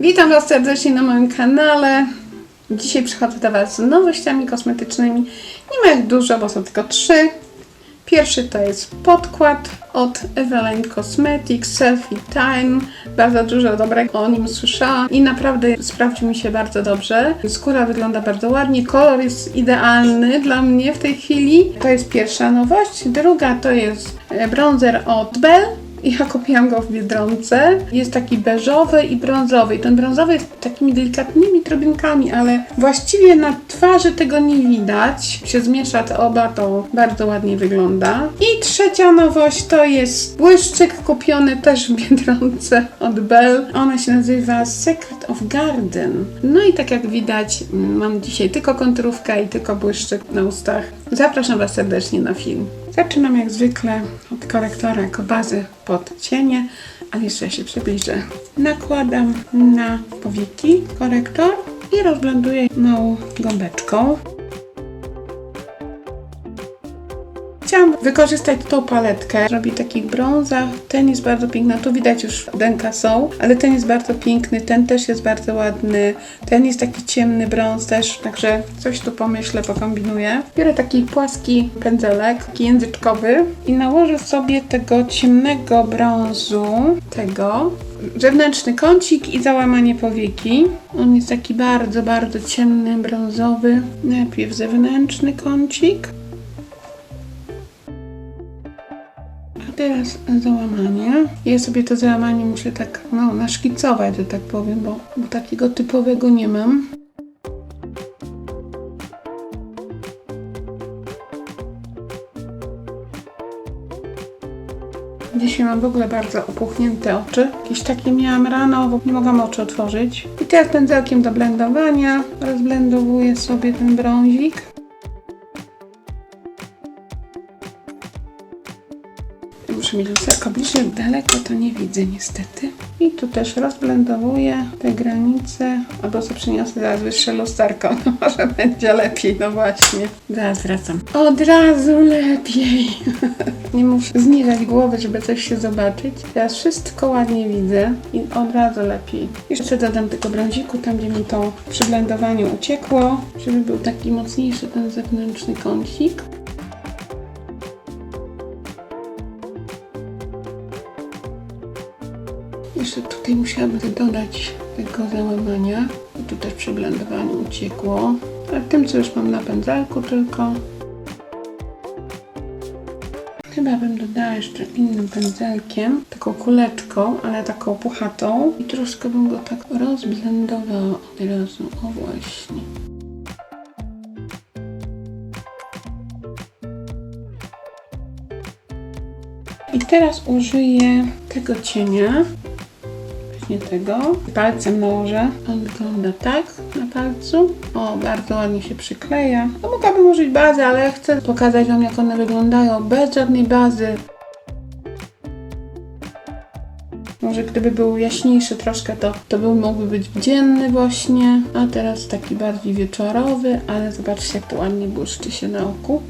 Witam Was serdecznie na moim kanale. Dzisiaj przychodzę do Was z nowościami kosmetycznymi. Nie ma ich dużo, bo są tylko trzy. Pierwszy to jest podkład od Eveline Cosmetics Selfie Time. Bardzo dużo dobrego o nim słyszałam i naprawdę sprawdził mi się bardzo dobrze. Skóra wygląda bardzo ładnie, kolor jest idealny dla mnie w tej chwili. To jest pierwsza nowość. Druga to jest bronzer od Bell. Ja kupiłam go w Biedronce. Jest taki beżowy i brązowy. I ten brązowy jest takimi delikatnymi drobinkami, ale właściwie na twarzy tego nie widać. Się zmiesza te oba, to bardzo ładnie wygląda. I trzecia nowość to jest błyszczyk kupiony też w Biedronce od Bell. Ona się nazywa Secret of Garden. No i tak jak widać, mam dzisiaj tylko konturówkę i tylko błyszczyk na ustach. Zapraszam Was serdecznie na film. Zaczynam jak zwykle od korektora jako bazy pod cienie, ale jeszcze się przybliżę. Nakładam na powieki korektor i rozblenduję małą gąbeczką. Chciałam wykorzystać tą paletkę, robić takich brązach. Ten jest bardzo piękny, tu widać już denka są, ale ten jest bardzo piękny, ten też jest bardzo ładny. Ten jest taki ciemny brąz też, także coś tu pomyślę, pokombinuję. Biorę taki płaski pędzelek, taki języczkowy i nałożę sobie tego ciemnego brązu, tego, zewnętrzny kącik i załamanie powieki. On jest taki bardzo, bardzo ciemny, brązowy. Najpierw zewnętrzny kącik. Teraz załamanie. Ja sobie to załamanie muszę tak no, naszkicować, że tak powiem, bo, bo takiego typowego nie mam. Dzisiaj mam w ogóle bardzo opuchnięte oczy. Jakieś takie miałam rano, bo nie mogłam oczy otworzyć. I teraz pędzelkiem do blendowania rozblendowuję sobie ten brązik. Muszę mieć lusterko daleko to nie widzę niestety. I tu też rozblendowuję te granice, albo sobie przyniosę zaraz wyższe lusterko, no może będzie lepiej, no właśnie. Zaraz wracam. Od razu lepiej. nie muszę zniżać głowy, żeby coś się zobaczyć. Teraz wszystko ładnie widzę i od razu lepiej. Jeszcze dodam tego brąziku, tam gdzie mi to przy blendowaniu uciekło, żeby był taki mocniejszy ten zewnętrzny kącik. Jeszcze tutaj musiałabym dodać tego załamania. Tu też przy blendowaniu uciekło. A tym, co już mam na pędzelku tylko. Chyba bym dodała jeszcze innym pędzelkiem, taką kuleczką, ale taką puchatą. I troszkę bym go tak rozblendowała od razu. O właśnie. I teraz użyję tego cienia. Tego. Palcem nałożę. On wygląda tak na palcu. O, bardzo ładnie się przykleja. No mogłabym użyć bazy, ale chcę pokazać Wam, jak one wyglądają bez żadnej bazy. Może gdyby był jaśniejszy troszkę, to, to był mógłby być dzienny właśnie, a teraz taki bardziej wieczorowy, ale zobaczcie jak to ładnie błyszczy się na oku.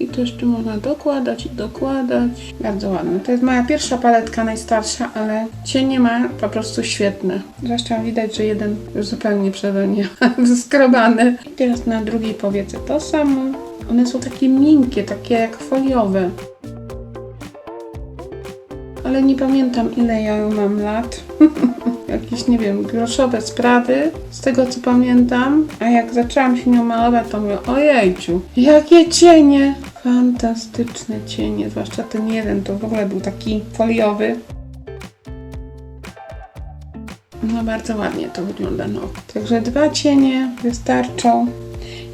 I to jeszcze można dokładać i dokładać. Bardzo ładne. To jest moja pierwsza paletka, najstarsza, ale cienie ma po prostu świetne. Zresztą widać, że jeden już zupełnie przeze mnie zeskrobany. I teraz na drugiej powiece to samo. One są takie miękkie, takie jak foliowe. Ale nie pamiętam ile ja mam lat. Jakieś, nie wiem, groszowe sprawy, z tego co pamiętam. A jak zaczęłam się nią malować, to mówię, ojejciu, jakie cienie! Fantastyczne cienie, zwłaszcza ten jeden, to w ogóle był taki foliowy. No bardzo ładnie to wygląda, no. Także dwa cienie wystarczą.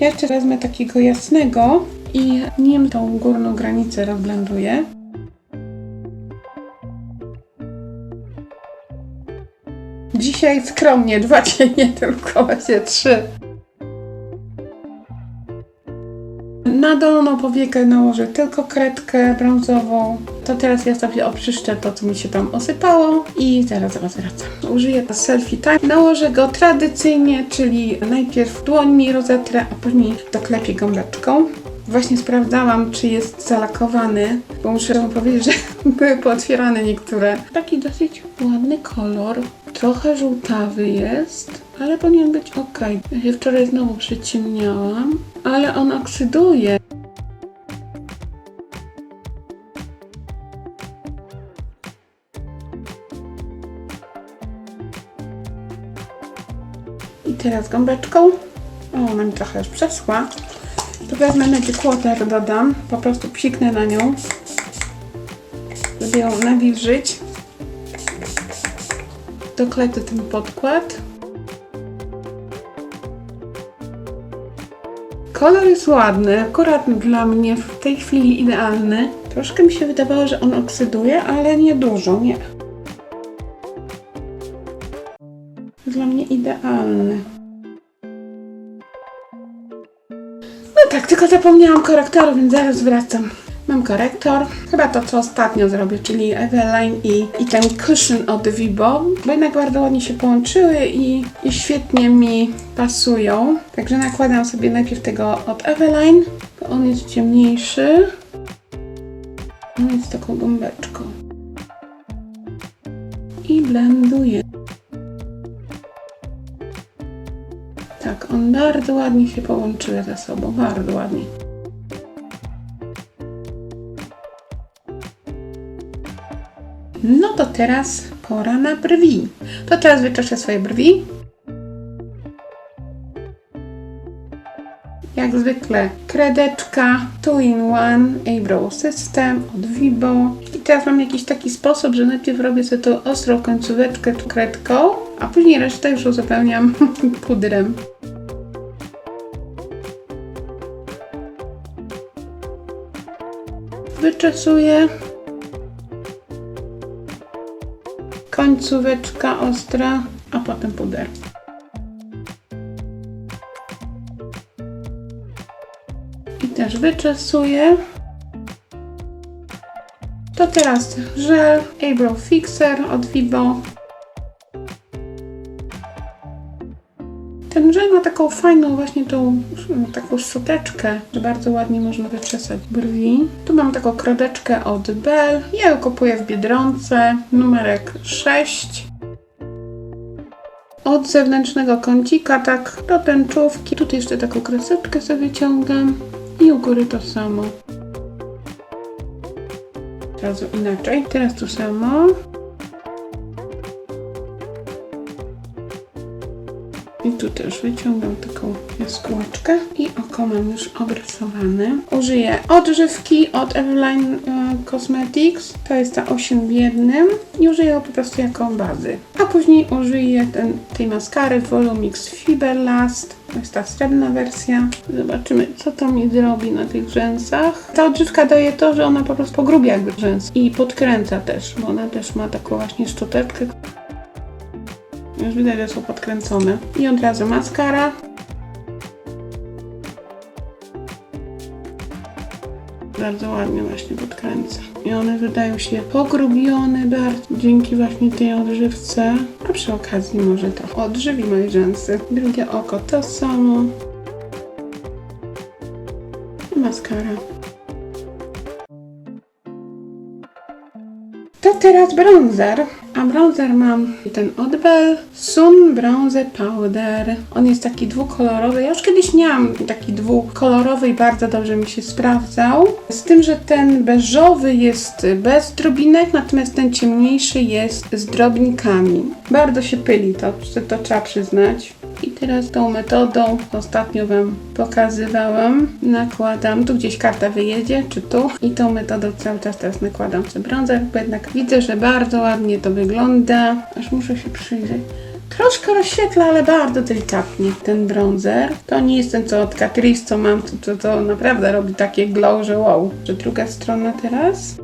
Ja jeszcze wezmę takiego jasnego i nim tą górną granicę rozblenduję. Dzisiaj skromnie, dwa cienie tylko, właśnie trzy. Na dolną powiekę nałożę tylko kredkę brązową. To teraz ja sobie oczyszczę to, co mi się tam osypało i zaraz zaraz wracam. Użyję selfie time. Nałożę go tradycyjnie, czyli najpierw dłońmi rozetrę, a później doklepię gąbeczką. Właśnie sprawdzałam, czy jest zalakowany, bo muszę wam powiedzieć, że były pootwierane niektóre. Taki dosyć ładny kolor. Trochę żółtawy jest, ale powinien być ok. Ja się wczoraj znowu przyciemniałam, ale on oksyduje. I teraz gąbeczką. O, ona mi trochę już przeschła. To wezmę Magic dodam. Po prostu psiknę na nią. Żeby ją nawilżyć. Dokleję ten podkład. Kolor jest ładny, akurat dla mnie w tej chwili idealny. Troszkę mi się wydawało, że on oksyduje, ale nie dużo, nie. Dla mnie idealny. No tak, tylko zapomniałam korektoru, więc zaraz wracam. Mam korektor. Chyba to, co ostatnio zrobię, czyli Eveline i, i ten cushion od Vibo, bo jednak bardzo ładnie się połączyły i, i świetnie mi pasują. Także nakładam sobie najpierw tego od Eveline, bo on jest ciemniejszy. On jest taką gąbeczką. I blenduję. Tak, on bardzo ładnie się połączyły ze sobą, bardzo ładnie. No to teraz pora na brwi. To teraz wyczeszę swoje brwi. Jak zwykle kredeczka Two in One Eyebrow System od Vibo. I teraz mam jakiś taki sposób, że najpierw robię sobie tą ostrą końcóweczkę kredką, a później resztę już uzupełniam pudrem. Wyczesuję. Końcóweczka ostra, a potem puder. I też wyczesuję. To teraz żel Eyebrow Fixer od Vibo. Ten żel ma taką fajną właśnie tą taką szczoteczkę, że bardzo ładnie można wyczesać brwi. Tu mam taką krodeczkę od Bell. Ja ją kupuję w Biedronce, numerek 6. Od zewnętrznego kącika, tak do tęczówki. Tutaj jeszcze taką kreseczkę sobie wyciągam i u góry to samo. Od razu inaczej. Teraz to samo. Tu też wyciągam taką jaskółeczkę i oko mam już obrysowane. Użyję odżywki od Eveline e, Cosmetics. To jest ta 8 w i użyję ją po prostu jako bazy. A później użyję ten, tej maskary Volumix Fiberlast. To jest ta srebrna wersja. Zobaczymy, co to mi zrobi na tych rzęsach. Ta odżywka daje to, że ona po prostu pogrubia jakby rzęs i podkręca też, bo ona też ma taką właśnie szczoteczkę, już widać, że są podkręcone. I od razu maskara. Bardzo ładnie właśnie podkręca. I one wydają się pogrubione bardzo dzięki właśnie tej odżywce. A przy okazji może to odżywi moje rzęsy. Drugie oko to samo. I maskara. Teraz bronzer. A bronzer mam ten od Bell Sun Bronze Powder. On jest taki dwukolorowy. Ja już kiedyś miałam taki dwukolorowy i bardzo dobrze mi się sprawdzał. Z tym, że ten beżowy jest bez drobinek, natomiast ten ciemniejszy jest z drobnikami. Bardzo się pyli to, to trzeba przyznać. I teraz tą metodą, ostatnio Wam pokazywałam, nakładam, tu gdzieś karta wyjedzie, czy tu, i tą metodą cały czas teraz nakładam sobie bronzer, bo jednak widzę, że bardzo ładnie to wygląda, aż muszę się przyjrzeć. Troszkę rozświetla, ale bardzo delikatnie ten bronzer. To nie jest ten, co od Catrice, co mam, to, to, to naprawdę robi takie glow, że wow. Że druga strona teraz.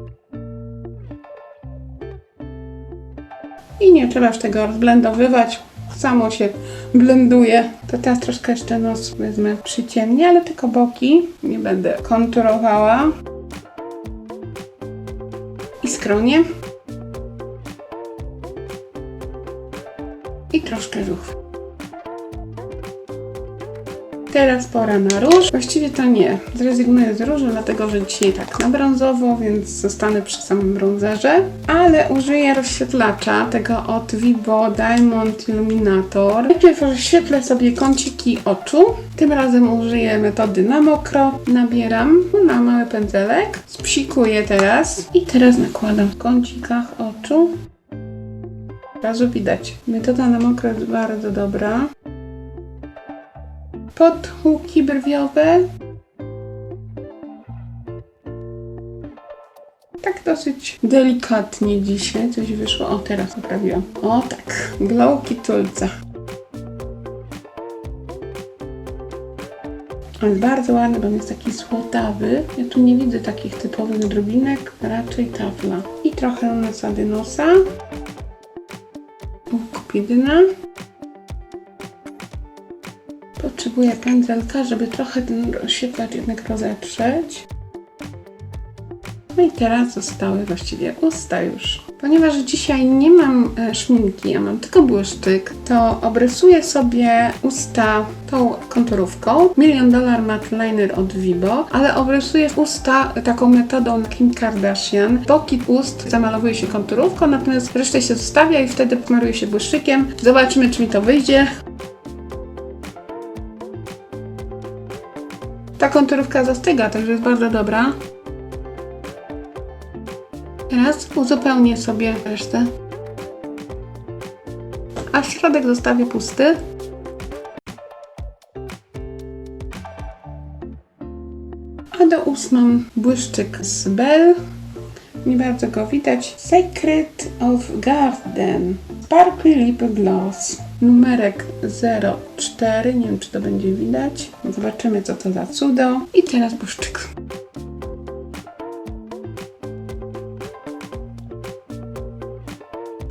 I nie trzeba już tego rozblendowywać. Samo się blenduje. To teraz troszkę jeszcze nos wezmę przyciemnie, ale tylko boki. Nie będę konturowała. I skronie. I troszkę ruch. Teraz pora na róż. Właściwie to nie. Zrezygnuję z różu, dlatego że dzisiaj tak na brązowo, więc zostanę przy samym brązerze. Ale użyję rozświetlacza tego od Vibo Diamond Illuminator. Najpierw rozświetlę sobie kąciki oczu. Tym razem użyję metody na mokro. Nabieram na mały pędzelek. Spsikuję teraz. I teraz nakładam w kącikach oczu. Razu widać. Metoda na mokro jest bardzo dobra. Podhuki brwiowe. Tak dosyć delikatnie dzisiaj coś wyszło. O, teraz poprawiłam. O tak, glowki tulca. Jest bardzo ładny, bo on jest taki złotawy. Ja tu nie widzę takich typowych drobinek, raczej tafla. I trochę nasady nosa. Kupidyna. Potrzebuję pędzelka, żeby trochę ten rozświetlacz jednak rozetrzeć. No i teraz zostały właściwie usta już. Ponieważ dzisiaj nie mam e, szminki, a mam tylko błyszczyk, to obrysuję sobie usta tą konturówką. Million Dollar Matte Liner od Vibo, ale obrysuję usta taką metodą Kim Kardashian. Boki ust zamalowuje się konturówką, natomiast resztę się zostawia i wtedy pomaruje się błyszczykiem. Zobaczymy, czy mi to wyjdzie. Ta konturówka zastyga, także jest bardzo dobra. Teraz uzupełnię sobie resztę. A środek zostawię pusty. A do ust mam błyszczyk z Bell. Nie bardzo go widać. Secret of Garden. Sparkly Lip Gloss. Numerek 04. Nie wiem, czy to będzie widać. Zobaczymy, co to za cudo. I teraz błyszczyk.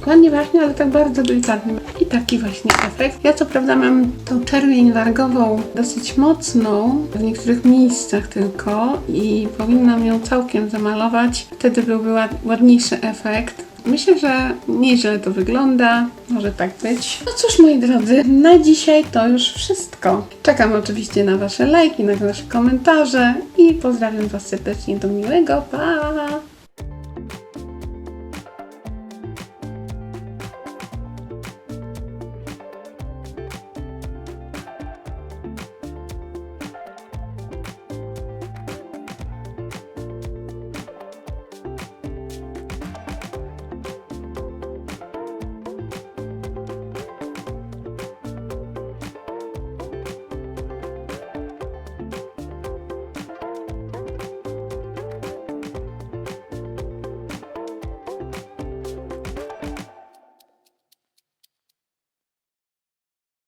Ładnie właśnie, ale tak bardzo delikatnie. I taki właśnie efekt. Ja co prawda mam tą czerwień wargową dosyć mocną, w niektórych miejscach tylko i powinnam ją całkiem zamalować. Wtedy byłby ład, ładniejszy efekt. Myślę, że nieźle to wygląda. Może tak być. No cóż, moi drodzy, na dzisiaj to już wszystko. Czekam oczywiście na Wasze lajki, na Wasze komentarze i pozdrawiam Was serdecznie do miłego. Pa!